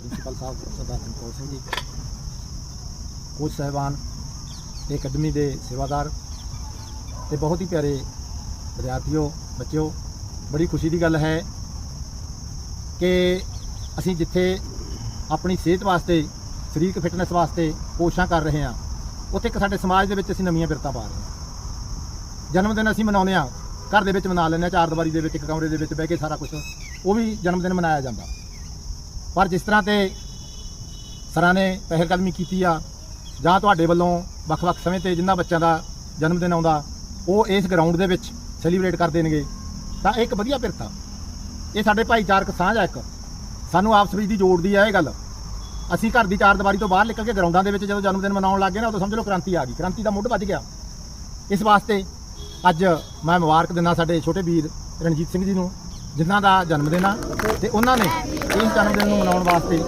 Principal ਸਾਹਿਬ, Sardar Chamkaur Singh ji. Coach ਸਾਹਿਬਾਨ ਤੇ academy ਦੇ ਸੇਵਾਦਾਰ ਤੇ ਬਹੁਤ ਹੀ ਪਿਆਰੇ ਵਿਦਿਆਰਥੀਓ, ਬੱਚਿਓ, ਬੜੀ ਖੁਸ਼ੀ ਦੀ ਗੱਲ ਹੈ ਕਿ ਅਸੀਂ ਜਿੱਥੇ ਆਪਣੀ ਸਿਹਤ ਵਾਸਤੇ, ਸਰੀਰਕ ਫਿਟਨੈਸ ਵਾਸਤੇ ਕੋਸ਼ਿਸ਼ਾਂ ਕਰ ਰਹੇ ਹਾਂ, ਉੱਥੇ ਇੱਕ ਸਾਡੇ ਸਮਾਜ ਦੇ ਵਿੱਚ ਅਸੀਂ ਨਵੀਆਂ ਬਿਰਤਾਂ ਪਾ ਰਹੇ ਹਾਂ। ਜਨਮ ਦਿਨ ਅਸੀਂ ਮਨਾਉਂਦੇ ਹਾਂ, ਘਰ ਦੇ ਵਿੱਚ ਮਨਾ ਲੈਂਦੇ ਹਾਂ, ਚਾਰ ਦੀਵਾਰੀ ਦੇ ਵਿੱਚ, ਇੱਕ ਕਮਰੇ ਦੇ ਵਿੱਚ ਬਹਿ ਕੇ ਸਾਰਾ ਕੁਝ ਉਹ ਵੀ ਜਨਮ ਦਿਨ ਮਨਾਇਆ ਜਾਂਦਾ। ਪਰ ਜਿਸ ਤਰ੍ਹਾਂ ਤੇ ਸਰਾਂ ਨੇ ਪਹਿਲਕਦਮੀ ਕੀਤੀ ਆ, ਜਾਂ ਤੁਹਾਡੇ ਵੱਲੋਂ ਵੱਖ-ਵੱਖ ਸਮੇਂ ਤੇ ਜਿਨ੍ਹਾਂ ਬੱਚਿਆਂ ਦਾ ਜਨਮ ਦਿਨ ਆਉਂਦਾ, ਉਹ ਇਸ ਗਰਾਊਂਡ ਦੇ ਵਿੱਚ ਸੈਲੀਬ੍ਰੇਟ ਕਰ ਦੇਣਗੇ, ਤਾਂ ਇਹ ਇੱਕ ਵਧੀਆ ਪਿਰਤਾ ਇਹ ਸਾਡੇ ਭਾਈਚਾਰਕ ਸਾਂਝ ਆ ਇੱਕ। ਸਾਨੂੰ ਆਪਸ ਵਿੱਚ ਦੀ ਜੋੜਦੀ ਆ ਇਹ ਗੱਲ। ਅਸੀਂ ਘਰ ਦੀ ਚਾਰ ਦੀਵਾਰੀ ਤੋਂ ਬਾਹਰ ਨਿਕਲ ਕੇ ਗਰਾਊਂਡਾਂ ਦੇ ਵਿੱਚ ਜਦੋਂ ਜਨਮ ਦਿਨ ਮਨਾਉਣ ਲੱਗ ਗਏ ਨਾ, ਉਦੋਂ ਸਮਝ ਲਓ ਕ੍ਰਾਂਤੀ ਆ ਗਈ। ਕ੍ਰਾਂਤੀ ਦਾ ਮੁੱਢ ਵੱਜ ਗਿਆ। ਇਸ ਵਾਸਤੇ ਅੱਜ ਮੈਂ ਮੁਬਾਰਕ ਦਿੰਦਾ ਸਾਡੇ ਛੋਟੇ ਵੀਰ ਰਣਜੀਤ ਸਿੰਘ ਜੀ ਨੂੰ। ਜਿਨ੍ਹਾਂ ਦਾ ਜਨਮ ਦਿਨ ਆ ਤੇ ਉਹਨਾਂ ਨੇ ਇਸ ਜਨਮ ਦਿਨ ਨੂੰ ਮਨਾਉਣ ਵਾਸਤੇ